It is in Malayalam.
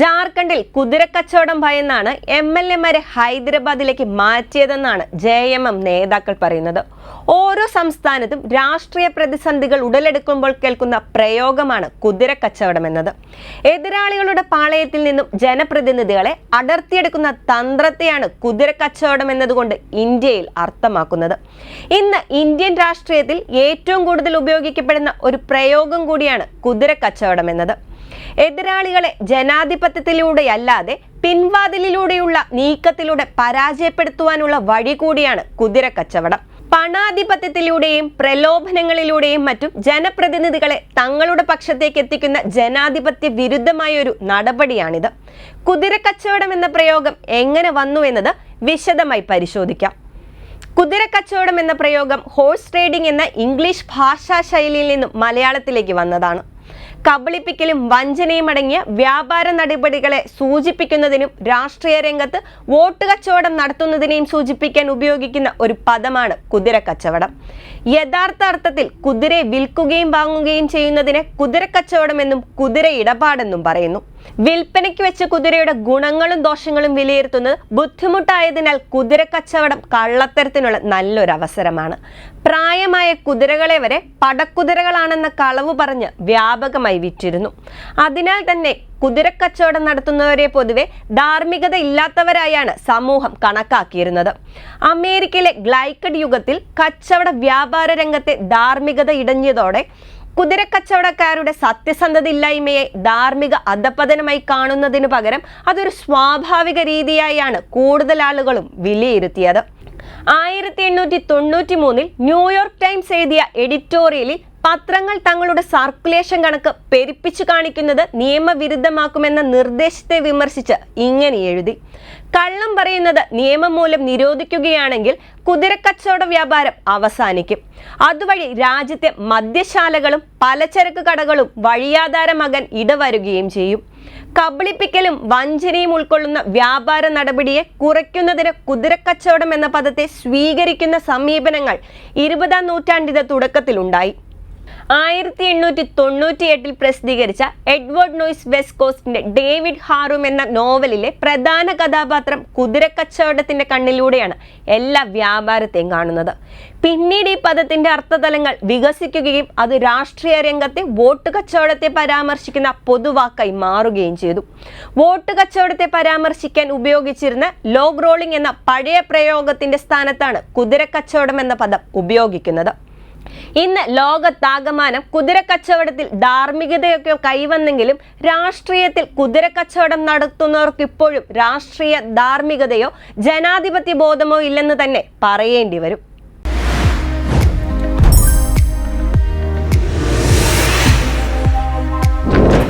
ജാർഖണ്ഡിൽ കുതിരക്കച്ചവടം ഭയന്നാണ് എം എൽ എമാരെ ഹൈദരാബാദിലേക്ക് മാറ്റിയതെന്നാണ് ജെ എം എം നേതാക്കൾ പറയുന്നത്. ഓരോ സംസ്ഥാനത്തും രാഷ്ട്രീയ പ്രതിസന്ധികൾ ഉടലെടുക്കുമ്പോൾ കേൾക്കുന്ന പ്രയോഗമാണ് കുതിരക്കച്ചവടം എന്നത് എതിരാളികളുടെ പാളയത്തിൽ നിന്നും ജനപ്രതിനിധികളെ അടർത്തിയെടുക്കുന്ന തന്ത്രത്തെയാണ് കുതിരക്കച്ചവടം എന്നതുകൊണ്ട് ഇന്ത്യയിൽ അർത്ഥമാക്കുന്നത്. ഇന്ന് ഇന്ത്യൻ രാഷ്ട്രീയത്തിൽ ഏറ്റവും കൂടുതൽ ഉപയോഗിക്കപ്പെടുന്ന ഒരു പ്രയോഗം കൂടിയാണ് കുതിരക്കച്ചവടം എന്നത് എതിരാളികളെ ജനാധിപത്യത്തിലൂടെയല്ലാതെ പിൻവാതിലിലൂടെയുള്ള നീക്കത്തിലൂടെ പരാജയപ്പെടുത്തുവാനുള്ള വഴി കൂടിയാണ് കുതിരക്കച്ചവടം പണാധിപത്യത്തിലൂടെയും പ്രലോഭനങ്ങളിലൂടെയും മറ്റും ജനപ്രതിനിധികളെ തങ്ങളുടെ പക്ഷത്തേക്ക് എത്തിക്കുന്ന ജനാധിപത്യ വിരുദ്ധമായ ഒരു നടപടിയാണിത് കുതിരക്കച്ചവടം എന്ന പ്രയോഗം എങ്ങനെ വന്നു എന്നത് വിശദമായി പരിശോധിക്കാം. കുതിരക്കച്ചവടം എന്ന പ്രയോഗം ഹോഴ്സ് ട്രേഡിംഗ് എന്ന ഇംഗ്ലീഷ് ഭാഷാ ശൈലിയിൽ നിന്നും മലയാളത്തിലേക്ക് വന്നതാണ്. കബളിപ്പിക്കലും വഞ്ചനയും അടങ്ങിയ വ്യാപാര നടപടികളെ സൂചിപ്പിക്കുന്നതിനും രാഷ്ട്രീയ രംഗത്ത് വോട്ട് കച്ചവടം നടത്തുന്നതിനെയും സൂചിപ്പിക്കാൻ ഉപയോഗിക്കുന്ന ഒരു പദമാണ് കുതിര കച്ചവടം. യഥാർത്ഥ അർത്ഥത്തിൽ കുതിരയെ വിൽക്കുകയും വാങ്ങുകയും ചെയ്യുന്നതിനെ കുതിരക്കച്ചവടം എന്നും കുതിര ഇടപാടെന്നും പറയുന്നു. വിൽപ്പനയ്ക്ക് വെച്ച കുതിരയുടെ ഗുണങ്ങളും ദോഷങ്ങളും വിലയിരുത്തുന്നത് ബുദ്ധിമുട്ടായതിനാൽ കുതിര കച്ചവടം കള്ളത്തരത്തിനുള്ള നല്ലൊരു അവസരമാണ് പ്രായമായ കുതിരകളെ വരെ പടക്കുതിരകളാണെന്ന കളവ് പറഞ്ഞ് വ്യാപകമായി വിറ്റിരുന്നു. അതിനാൽ തന്നെ കുതിരക്കച്ചവടം നടത്തുന്നവരെ പൊതുവെ ധാർമ്മികത ഇല്ലാത്തവരായാണ് സമൂഹം കണക്കാക്കിയിരുന്നത്. അമേരിക്കയിലെ ഗ്ലൈക്കഡ് യുഗത്തിൽ കച്ചവട വ്യാപാര രംഗത്തെ ധാർമ്മികത ഇടഞ്ഞതോടെ കുതിരക്കച്ചവടക്കാരുടെ സത്യസന്ധത ഇല്ലായ്മയെ ധാർമ്മിക അധപതനമായി കാണുന്നതിനു പകരം അതൊരു സ്വാഭാവിക രീതിയായാണ് കൂടുതൽ ആളുകളും വിലയിരുത്തിയത്. ആയിരത്തി എണ്ണൂറ്റി തൊണ്ണൂറ്റി മൂന്നിൽ ന്യൂയോർക്ക് ടൈംസ് എഴുതിയ എഡിറ്റോറിയലിൽ പത്രങ്ങൾ തങ്ങളുടെ സർക്കുലേഷൻ കണക്ക് പെരുപ്പിച്ചു കാണിക്കുന്നത് നിയമവിരുദ്ധമാക്കുമെന്ന നിർദ്ദേശത്തെ വിമർശിച്ച് ഇങ്ങനെ എഴുതി. കള്ളം പറയുന്നത് നിയമം മൂലം നിരോധിക്കുകയാണെങ്കിൽ കുതിരക്കച്ചവട വ്യാപാരം അവസാനിക്കും. അതുവഴി രാജ്യത്തെ മദ്യശാലകളും പലചരക്ക് കടകളും വഴിയാധാരമാകാൻ ഇടവരുകയും ചെയ്യും. കബളിപ്പിക്കലും വഞ്ചനയും ഉൾക്കൊള്ളുന്ന വ്യാപാര നടപടിയെ കുറയ്ക്കുന്നതിന് കുതിരക്കച്ചവടം എന്ന പദത്തെ സ്വീകരിക്കുന്ന സമീപനങ്ങൾ ഇരുപതാം നൂറ്റാണ്ടിന്റെ തുടക്കത്തിലുണ്ടായി. ആയിരത്തി എണ്ണൂറ്റി തൊണ്ണൂറ്റി എട്ടിൽ പ്രസിദ്ധീകരിച്ച എഡ്വേർഡ് നോയ്സ് വെസ്റ്റ് കോസ്റ്റിന്റെ ഡേവിഡ് ഹാറും എന്ന നോവലിലെ പ്രധാന കഥാപാത്രം കുതിരക്കച്ചവടത്തിന്റെ കണ്ണിലൂടെയാണ് എല്ലാ വ്യാപാരത്തെയും കാണുന്നത്. പിന്നീട് ഈ പദത്തിന്റെ അർത്ഥതലങ്ങൾ വികസിക്കുകയും അത് രാഷ്ട്രീയ രംഗത്തെ വോട്ട് കച്ചവടത്തെ പരാമർശിക്കുന്ന പൊതുവാക്കായി മാറുകയും ചെയ്തു. വോട്ട് കച്ചവടത്തെ പരാമർശിക്കാൻ ഉപയോഗിച്ചിരുന്ന ലോഗ് റോളിംഗ് എന്ന പഴയ പ്രയോഗത്തിന്റെ സ്ഥാനത്താണ് കുതിരക്കച്ചവടം എന്ന പദം ഉപയോഗിക്കുന്നത്. ഇന്ന് ലോകത്താകമാനം കുതിരക്കച്ചവടത്തിൽ ധാർമ്മികതയൊക്കെ കൈവന്നെങ്കിലും രാഷ്ട്രീയത്തിൽ കുതിരക്കച്ചവടം നടത്തുന്നവർക്ക് ഇപ്പോഴും രാഷ്ട്രീയ ധാർമ്മികതയോ ജനാധിപത്യ ബോധമോ ഇല്ലെന്ന് തന്നെ പറയേണ്ടി വരും.